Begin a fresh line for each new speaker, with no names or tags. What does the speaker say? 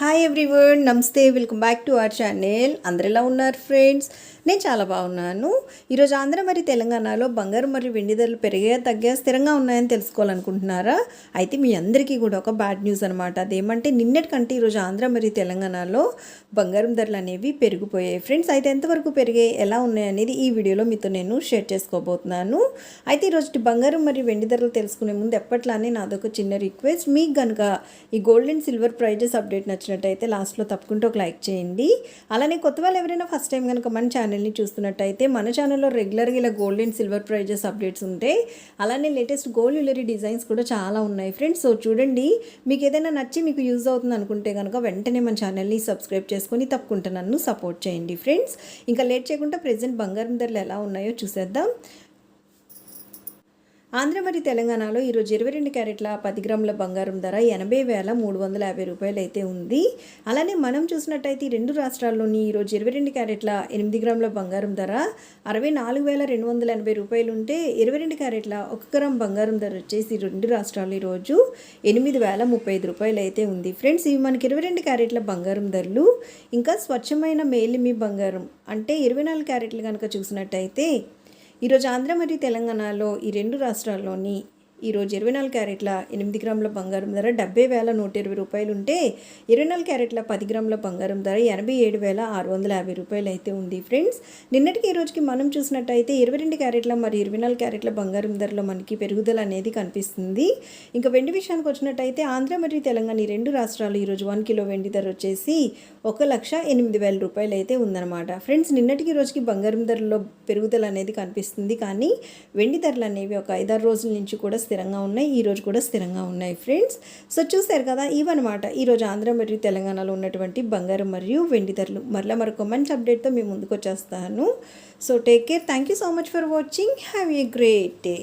Hi everyone నమస్తే welcome back to our channel అందరు ఎలా ఉన్నారు ఫ్రెండ్స్ నేను చాలా బాగున్నాను. ఈరోజు ఆంధ్ర మరియు తెలంగాణలో బంగారు మరియు వెండి ధరలు పెరిగే తగ్గా స్థిరంగా ఉన్నాయని తెలుసుకోవాలనుకుంటున్నారా? అయితే మీ అందరికీ కూడా ఒక బ్యాడ్ న్యూస్ అనమాట అదేమంటే నిన్నటికంటే ఈరోజు ఆంధ్ర మరియు తెలంగాణలో బంగారం ధరలు అనేవి పెరిగిపోయాయి. ఫ్రెండ్స్ అయితే ఎంతవరకు పెరిగాయి ఎలా ఉన్నాయి అనేది ఈ వీడియోలో మీతో నేను షేర్ చేసుకోబోతున్నాను. అయితే ఈరోజు బంగారం మరియు వెండి ధరలు తెలుసుకునే ముందు ఎప్పట్లానే నాదొక చిన్న రిక్వెస్ట్ మీకు కనుక ఈ gold and silver prizes update నచ్చినట్టయితే లాస్ట్లో తప్పకుండా ఒక లైక్ చేయండి. అలానే కొత్త వాళ్ళు ఎవరైనా ఫస్ట్ టైం కనుక మన ఛానల్ని చూస్తున్నట్టయితే మన ఛానల్లో రెగ్యులర్గా ఇలా gold and silver prizes updates ఉంటాయి అలానే లేటెస్ట్ గోల్డ్ జ్యువెలరీ డిజైన్స్ కూడా చాలా ఉన్నాయి ఫ్రెండ్స్ సో చూడండి మీకు ఏదైనా నచ్చి మీకు యూజ్ అవుతుంది అనుకుంటే కనుక వెంటనే మన ఛానల్ని సబ్స్క్రైబ్ చేసుకొని తప్పకుండా నన్ను సపోర్ట్ చేయండి ఫ్రెండ్స్ ఇంకా లేట్ చేయకుండా ప్రజెంట్ బంగారం ధరలు ఎలా ఉన్నాయో చూసేద్దాం. ఆంధ్ర మరియు తెలంగాణలో ఈరోజు ఇరవై రెండు క్యారెట్ల పది గ్రాముల బంగారం ధర ఎనభై వేల మూడు వందల యాభై రూపాయలు అయితే ఉంది. అలానే మనం చూసినట్టయితే రెండు రాష్ట్రాల్లోని ఈరోజు ఇరవై రెండు క్యారెట్ల ఎనిమిది గ్రాముల బంగారం ధర అరవై నాలుగు వేల రెండు వందల ఎనభై రూపాయలు ఉంటే ఇరవై రెండు క్యారెట్ల ఒక గ్రామ్ బంగారం ధర వచ్చేసి రెండు రాష్ట్రాలు ఈరోజు ఎనిమిది వేల ముప్పై ఐదు రూపాయలు అయితే ఉంది. ఫ్రెండ్స్ ఇవి మనకి ఇరవై రెండు క్యారెట్ల బంగారం ధరలు. ఇంకా స్వచ్ఛమైన మేలిమి బంగారం అంటే ఇరవై నాలుగు క్యారెట్లు కనుక చూసినట్టయితే ఈరోజు ఆంధ్ర మరియు తెలంగాణలో ఈ రెండు రాష్ట్రాల్లోని ఈరోజు ఇరవై నాలుగు క్యారెట్ల ఎనిమిది గ్రాముల బంగారం ధర డెబ్బై వేల నూట ఇరవై రూపాయలు ఉంటే ఇరవై నాలుగు క్యారెట్ల పది గ్రాముల బంగారం ధర ఎనభై ఏడు వేల ఆరు వందల యాభై రూపాయలు అయితే ఉంది ఫ్రెండ్స్. నిన్నటికి ఈ రోజుకి మనం చూసినట్టయితే ఇరవై రెండు క్యారెట్ల మరి ఇరవై నాలుగు క్యారెట్ల బంగారం ధరలో మనకి పెరుగుదల అనేది కనిపిస్తుంది. ఇంకా వెండి విషయానికి వచ్చినట్టయితే ఆంధ్ర మరియు తెలంగాణ ఈ రెండు రాష్ట్రాలు ఈరోజు వన్ కిలో వెండి ధర వచ్చేసి ఒక లక్ష ఎనిమిది వేల రూపాయలు అయితే ఉందన్నమాట. ఫ్రెండ్స్ నిన్నటికి రోజుకి బంగారం ధరలో పెరుగుదల అనేది కనిపిస్తుంది. కానీ వెండి ధరలు అనేవి ఒక ఐదారు రోజుల నుంచి కూడా స్థిరంగా ఉన్నాయి ఈరోజు కూడా స్థిరంగా ఉన్నాయి ఫ్రెండ్స్. సో చూసారు కదా ఇవన్నమాట. ఈరోజు ఆంధ్ర మరియు తెలంగాణలో ఉన్నటువంటి బంగారం మరియు వెండి ధరలు. మరలా మరొక మంచి అప్డేట్తో మేము ముందుకు వచ్చేస్తాను. So take care thank you so much for watching have a great day